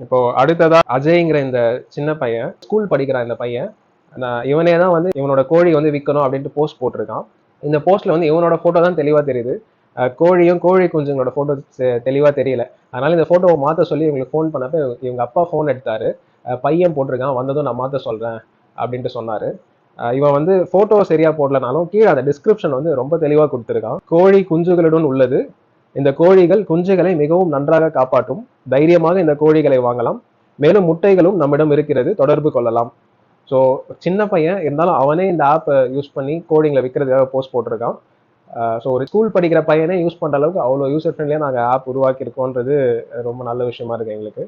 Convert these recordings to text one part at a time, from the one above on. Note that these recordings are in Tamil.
இப்போ அடுத்ததா அஜய்ங்கிற இந்த சின்ன பையன் ஸ்கூல் படிக்கிற இந்த பையன் நான் இவனே தான் வந்து இவனோட கோழி வந்து விற்கணும் அப்படின்ட்டு போஸ்ட் போட்டிருக்கான். இந்த போஸ்ட்ல வந்து இவனோட போட்டோ தான் தெளிவா தெரியுது. கோழியும் கோழி குஞ்சுங்களோட போட்டோ தெளிவா தெரியல. அதனால இந்த போட்டோவை மாத்த சொல்லி இவங்களுக்கு ஃபோன் பண்ணப்ப இவங்க- அப்பா ஃபோன் எடுத்தாரு. பையன் போட்டிருக்கான் வந்ததும் நான் மாத்த சொல்றேன் அப்படின்ட்டு சொன்னாரு. இவன் வந்து போட்டோ சரியா போடலனாலும் கீழே அந்த டிஸ்கிரிப்ஷன் வந்து ரொம்ப தெளிவா கொடுத்துருக்கான். கோழி குஞ்சுகளுடன் உள்ளது. இந்த கோழிகள் குஞ்சுகளை மிகவும் நன்றாக காப்பாற்றும். தைரியமாக இந்த கோழிகளை வாங்கலாம். மேலும் முட்டைகளும் நம்மிடம் இருக்கிறது. தொடர்பு கொள்ளலாம். ஸோ சின்ன பையன் இருந்தாலும் அவனே இந்த ஆப்பை யூஸ் பண்ணி கோழிங்களை விற்கிறதுக்காக போஸ்ட் போட்டிருக்கான். ஸோ ஒரு ஸ்கூல் படிக்கிற பையனே யூஸ் பண்ணுற அளவுக்கு அவ்வளோ யூசர் ஃப்ரெண்ட்லியாக நாங்கள் ஆப் உருவாக்கியிருக்கோன்றது ரொம்ப நல்ல விஷயமா இருக்குது எங்களுக்கு.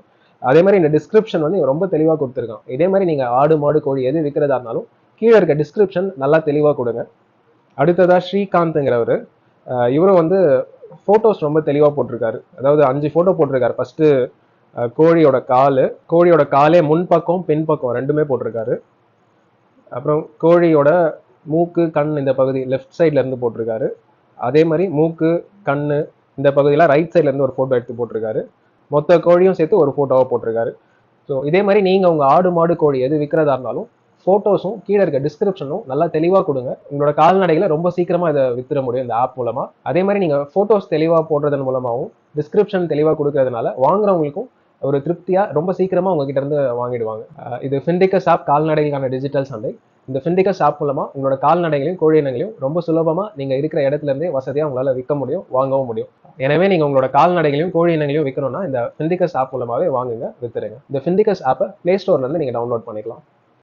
அதே மாதிரி இந்த டிஸ்கிரிப்ஷன் வந்து ரொம்ப தெளிவாக கொடுத்துருக்கான். இதே மாதிரி நீங்கள் ஆடு மாடு கோழி எது விற்கிறதா இருந்தாலும் கீழே இருக்க டிஸ்கிரிப்ஷன் நல்லா தெளிவாக கொடுங்க. அடுத்ததாக ஸ்ரீகாந்த்ங்கிறவர். இவரும் வந்து ஃபோட்டோஸ் ரொம்ப தெளிவாக போட்டிருக்காரு. அதாவது அஞ்சு ஃபோட்டோ போட்டிருக்காரு. ஃபஸ்ட்டு கோழியோட கால் கோழியோட காலே முன்பக்கம் பின்பக்கம் ரெண்டுமே போட்டிருக்காரு. அப்புறம் கோழியோட மூக்கு கண் இந்த பகுதி லெஃப்ட் சைட்லேருந்து போட்டிருக்காரு. அதே மாதிரி மூக்கு கண் இந்த பகுதியெலாம் ரைட் சைட்லேருந்து ஒரு ஃபோட்டோ எடுத்து போட்டிருக்காரு. மொத்த கோழியும் சேர்த்து ஒரு ஃபோட்டோவாக போட்டிருக்காரு. ஸோ இதே மாதிரி நீங்கள் உங்கள் ஆடு மாடு கோழி எது விற்கிறதா இருந்தாலும் ஃபோட்டோஸும் கீழே இருக்க டிஸ்கிரிப்ஷனும் நல்லா தெளிவாக கொடுங்க. உங்களோட கால்நடைகளை ரொம்ப சீக்கிரமாக இதை விற்றுற முடியும் இந்த ஆப் மூலமாக அதே மாதிரி நீங்கள் ஃபோட்டோஸ் தெளிவாக போடுறதன் மூலமாகவும் டிஸ்கிரிப்ஷன் தெளிவாக கொடுக்கறதுனால வாங்குறவங்களுக்கும் ஒரு திருப்தியாக ரொம்ப சீக்கிரமாக உங்ககிட்ட இருந்து வாங்கிடுவாங்க. இது ஃபிண்டிகஸ் ஆப் கால்நடைகளுக்கான டிஜிட்டல் சந்தை. இந்த ஃபிண்டிகஸ் ஆப் மூலமாக உங்களோட கால்நடைகளையும் கோழி இனங்களையும் ரொம்ப சுலபமாக நீங்கள் இருக்கிற இடத்துல இருந்தே உங்களால் விற்க முடியும் வாங்கவும் முடியும். எனவே நீங்கள் உங்களோட கால்நடைகளையும் கோழி இனங்களையும் விற்கணும்னா இந்த ஃபிண்டிகஸ் ஆப் மூலமாகவே வாங்குங்க வித்துருங்க இந்த ஃபிண்டிகஸ் ஆப்பை ப்ளே ஸ்டோர்லேருந்து நீங்கள் டவுன்லோட் பண்ணிக்கலாம்.